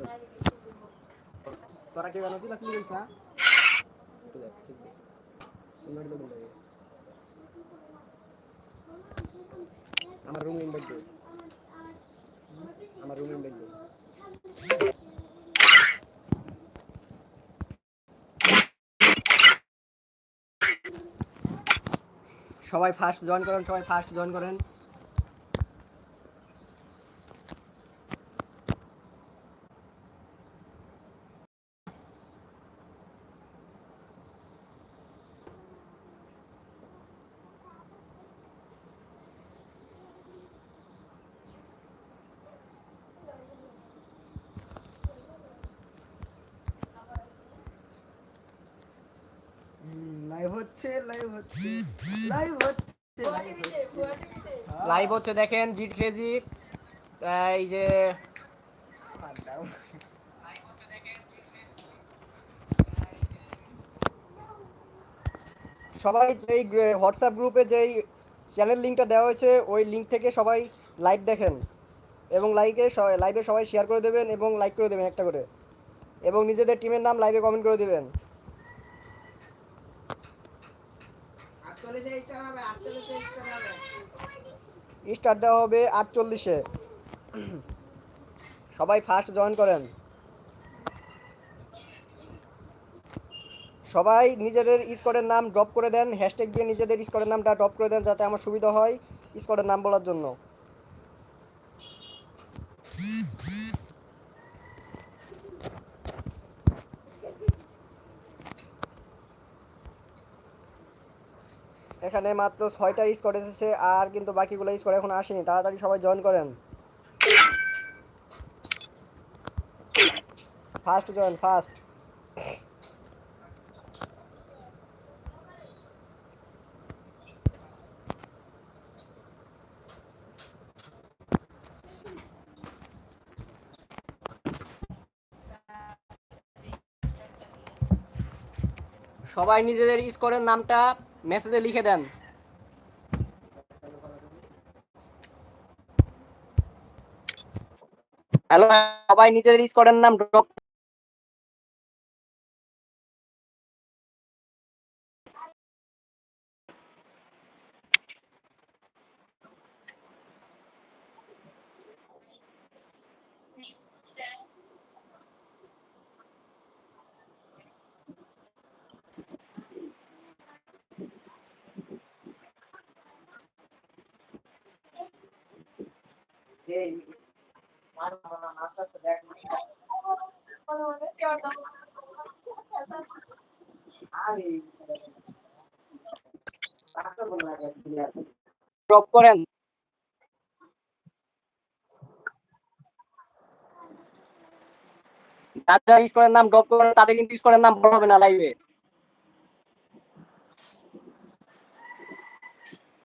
তো। তোরা কি আসলে কইছ না আমার রুম আমার রুম সবাই ফার্স্ট জয়েন করেন, সবাই ফার্স্ট জয়েন করেন। লাইভ হচ্ছে লাইভ হচ্ছে লাইভ হচ্ছে লাইভ হচ্ছে। দেখেন জিট ক্রেজি এই যে সবাই যেই হোয়াটসঅ্যাপ গ্রুপে যেই চ্যানেল লিঙ্কটা দেওয়া হয়েছে ওই লিঙ্ক থেকে সবাই লাইভ দেখেন। এবং লাইকে লাইভে সবাই শেয়ার করে দেবেন এবং লাইক করে দেবেন একটা করে। এবং নিজেদের টিমের নাম লাইভে কমেন্ট করে দেবেন। স্টার্ট দেওয়া হবে, আটচল্লিশে। সবাই ফার্স্ট জয়েন করেন। সবাই নিজেদের স্কোরের নাম ড্রপ করে দেন হ্যাশট্যাগ দিয়ে নিজেদের স্কোরের নামটা ড্রপ করে দেন যাতে আমার সুবিধা হয় স্কোরের নাম বলার জন্য। এখানে মাত্র ছয়টা স্কোর এসেছে, আর কিন্তু বাকিগুলো স্কোর এখন আসেনি। তাড়াতাড়ি সবাই জয়েন করেন। ফার্স্ট জয়েন ফার্স্ট সবাই নিজেদের স্কোরের নামটা মেসেজে লিখে দেন। হ্যালো সবাই নিজেদের করেন নাম ড্রপ ড্রপ করেন। যারা স্কোরের নাম ড্রপ করেন, তাদের কিন্তু স্কোরের নাম বড় হবে না লাইভে